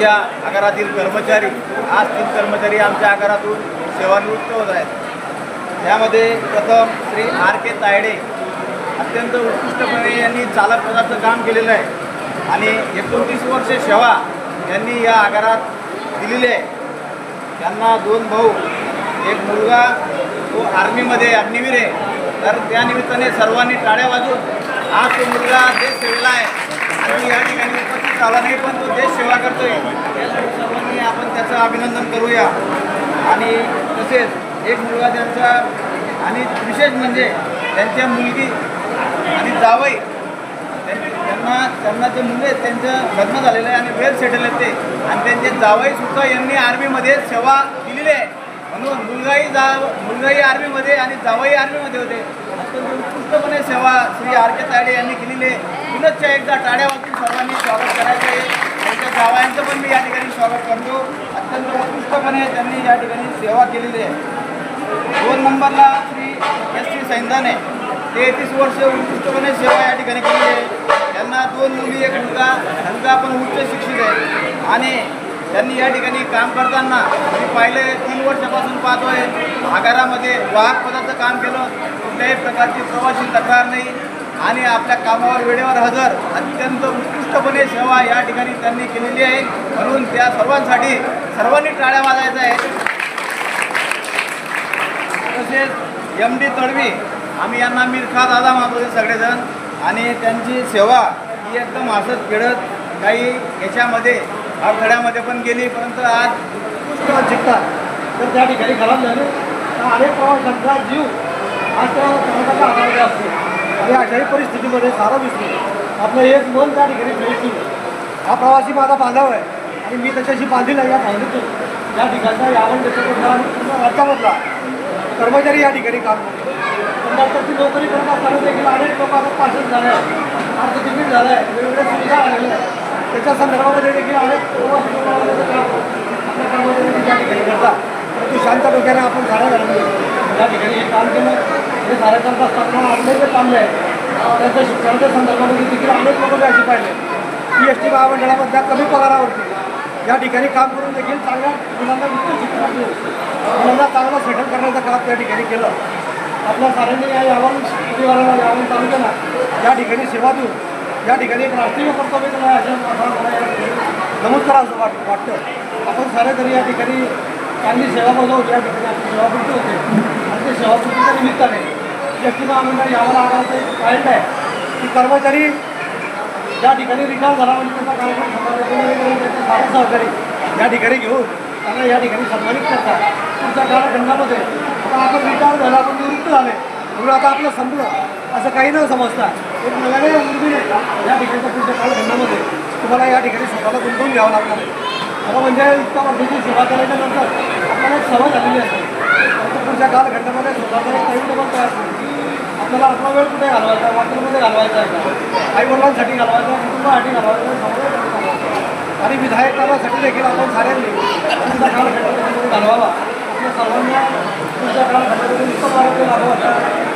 आमच्या आगारातील कर्मचारी आज तीन कर्मचारी आमच्या आगारातून सेवानिवृत्त होत आहेत. त्यामध्ये प्रथम श्री आर के तायडे अत्यंत उत्कृष्टपणे यांनी चालक पदाचं काम केलेलं आहे. आणि एकोणतीस वर्षे सेवा यांनी या आगारात दिलेली आहे. त्यांना दोन भाऊ एक मुलगा तो आर्मीमध्ये अग्निवीर आहे. तर त्या निमित्ताने सर्वांनी टाळ्या वाजून आज तो मुलगा देश सेवेला आहे. आणि या ठिकाणी झाला नाही पण तो देश सेवा करतोय. सर्वांनी आपण त्याचं अभिनंदन करूया. आणि तसेच एक मुलगा त्यांचा आणि विशेष म्हणजे त्यांच्या मुलगी आणि जावई त्यांना त्यांना जे मुले आहेत त्यांचं लग्न झालेलं आहे आणि वेल सेटल आहेत ते. आणि त्यांचे जावई सुद्धा यांनी आर्मीमध्ये सेवा दिलेली आहे. म्हणून मुलगाही जा मुलगाही आर्मीमध्ये आणि जावई आर्मीमध्ये होते. उत्कृष्टपणे सेवा श्री आर के ताडे यांनी केलेली आहे. पुनश्च एकदा टाळ्या वाजून सर्वांनी स्वागत करायचे त्यांच्या जावयांचं पण मी या ठिकाणी स्वागत करतो. अत्यंत उत्कृष्टपणे त्यांनी या ठिकाणी सेवा केलेली आहे. दोन नंबरला श्री एस टी सैंदाने तेहतीस वर्ष उत्कृष्टपणे सेवा या ठिकाणी केली आहे. त्यांना दोन मुली एक मुलगा मुलगा पण उच्च शिक्षित आहे. आणि त्यांनी या ठिकाणी काम करताना मी पाहिले तीन वर्षापासून पाहतोय. आगारामध्ये वाहक पदाचं काम केलं कुठल्याही प्रकारची प्रवासी तक्रार नाही. आणि आपल्या कामावर वेळेवर हजर. अत्यंत उत्कृष्टपणे सेवा या ठिकाणी त्यांनी केलेली आहे. म्हणून त्या सर्वांसाठी सर्वांनी टाळ्या वाजायच्या आहे. तसेच एम डी तडवी आम्ही यांना मिरखा दादा मानतो सगळेजण. आणि त्यांची सेवा ही एकदम हसत खेळत काही याच्यामध्ये अडथळ्यामध्ये पण गेली. परंतु आज उत्कृष्ट जिंकतात तर त्या ठिकाणी खराब झाले. अनेक प्रवाशांचा जीव आज त्या कर्नाटका असतो आणि अशाही परिस्थितीमध्ये सारा विसरू आपलं एक मन त्या ठिकाणी फ्रेश हा प्रवासी माझा बांधव आहे. आणि मी त्याच्याशी बांधील या भावनेतून या ठिकाणचा यावण देशामधला आणि पूर्ण राज्यामधला कर्मचारी या ठिकाणी काम करतो. कंडक्टरची नोकरी करत असताना देखील अनेक लोक आता पासिंग झाले आहे अर्ज तिकीट झालं आहे वेगवेगळ्या सुविधा आलेल्या आहेत. त्याच्या संदर्भामध्ये देखील अनेक प्रवासी काम आपल्या कर्मचाऱ्यांनी त्या ठिकाणी करतात. ती शांत डोक्याने आपण साऱ्या घरामध्ये या ठिकाणी हे काम केलं. हे साऱ्या स्थापना आपले जे चालले आहे त्यांच्या शिक्षणाच्या संदर्भामध्ये देखील अनेक लोक मी पाहिले पी एस टी महामंडळामधल्या कमी पगारावरती या ठिकाणी काम करून देखील चांगल्या मुलांना उच्च शिक्षण मुलांना चांगलं सेटल करण्याचं काम त्या ठिकाणी केलं. आपल्या साऱ्यांनी या यावं परिवाराला यावं तालुक्याला या ठिकाणी सेवा देऊन या ठिकाणी एक राष्ट्रीय कर्तव्य केलं असं नमूद वाट वाटतं. आपण सारे तरी या ठिकाणी चांगली सेवा बजावतो या ठिकाणी आपली सेवापूर्ती होते. आणि ते सेवापूर्तीच्या निमित्ताने एस टी महामंडळ यावर आगाचं पॉईंट आहे की कर्मचारी ज्या ठिकाणी रिटायर झाला म्हणजे त्याचा कार्यक्रम समाजामध्ये त्याचे सहकारी या ठिकाणी घेऊन त्यांना या ठिकाणी सन्मानित करतात. पुढच्या कालखंडामध्ये आता आपण रिटायर झाला आपण निवृत्त झाले. म्हणून आता आपलं संपलं. असं काही न समजता एक नव्याने उर्मीने या ठिकाणच्या पुढच्या कालखंडामध्ये तुम्हाला या ठिकाणी स्वतःला गुंतवून घ्यावं लागणार आहे. म्हणजे इतक्या वर्षाची सेवा करायच्या नंतर आपल्याला एक सवय झालेली असते परंतु पुढच्या कालखंडामध्ये स्वतःचा एक टाईम टेबल तयार करून आपल्याला आपला वेळ कुठे घालवायचा? आहे घालवायचा आहे का? आई वडिलांसाठी घालवायचा कुटुंबासाठी घालवायचा समाजासाठी घालवायचा. आणि विधायकासाठी देखील आपण साऱ्यांनी काळ कालखंडामध्ये घालवावा. आपल्या सर्वांना पुढच्या कालखंडामध्ये उत्तम आरोग्य लाभावं